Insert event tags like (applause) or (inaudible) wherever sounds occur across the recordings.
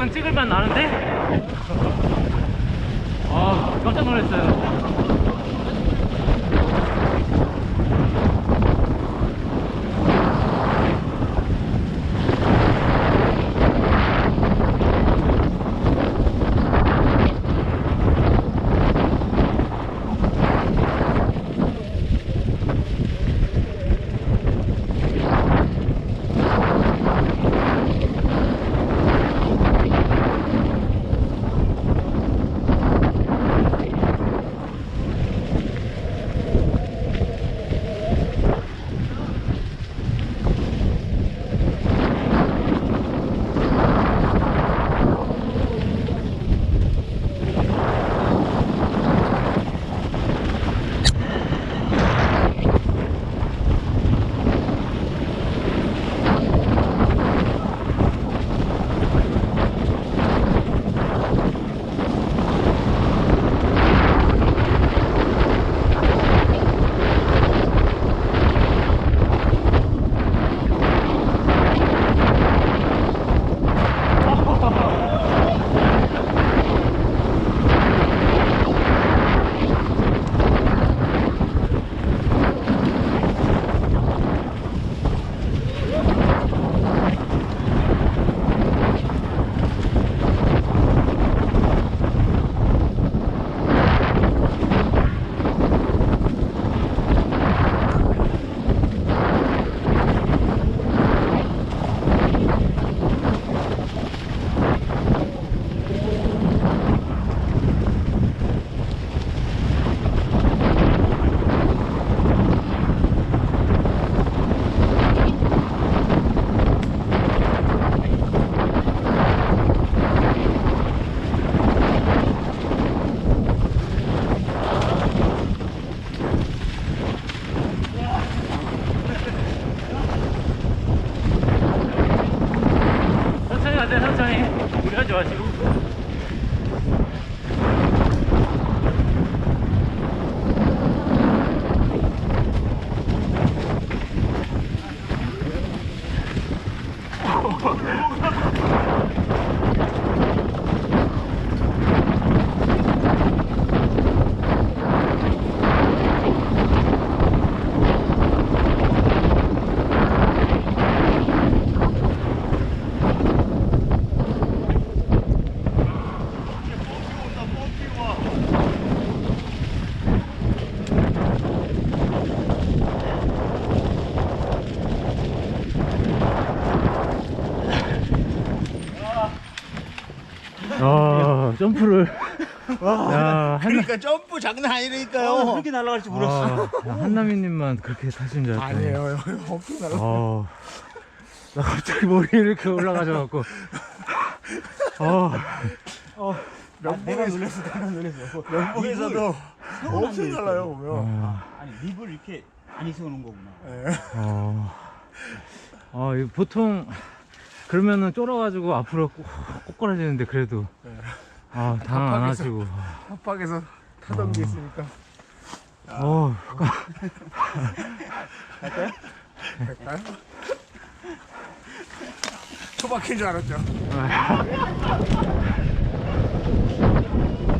어, 이분 찍을 만 나는데? 아, 깜짝 놀랐어요. 무리하지 마시 (laughs) 고. 아, 점프를. (laughs) 야, 한, 그러니까 점프 장난 아니라니까요. 그렇게 날아갈 줄 몰랐어. 아, 한남이님만 그렇게 타신 줄 알았더니. 아니에요. 엄청 날라. 어, 나 갑자기 머리 이렇게 올라가져갖고. 어, 내가 놀랐어, 내가 놀랐어. 면봉에서도 엄청 달라요 보면. 어, 아니 립을 이렇게 많이 세우는 거구나. 예. 어, 어, 이거 보통 그러면은 쫄아가지고 앞으로 꼭- 꼬꾸라지는데 그래도 아 당황 안 합학에서. 하시고 협박에서 타던 게 있으니까. 어 갈까요? (laughs) 초박힌 줄 알았죠. (laughs)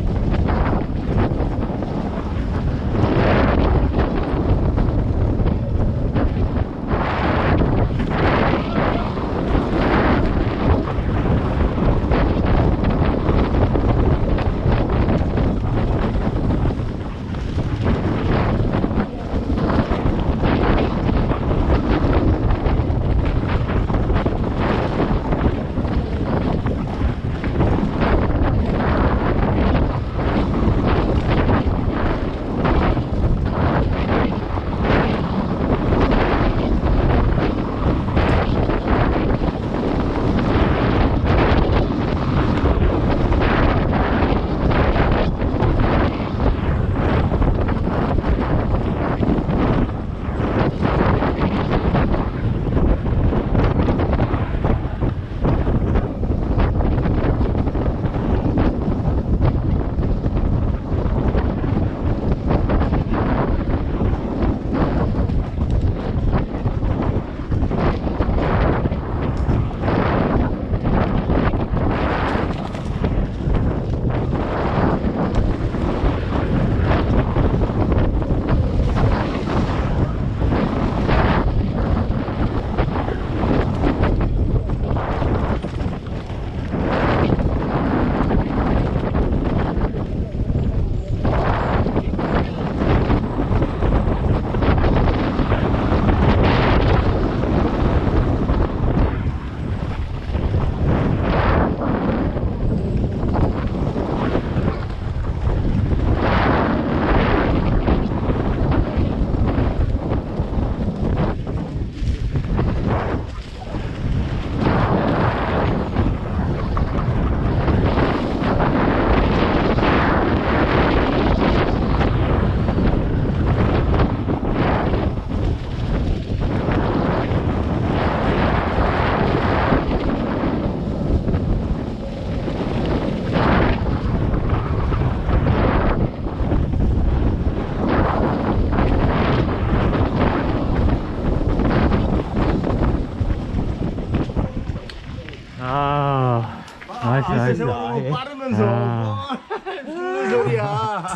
나이스. 세워놓고 예. 빠르면서 아. 뭐 무슨 소리야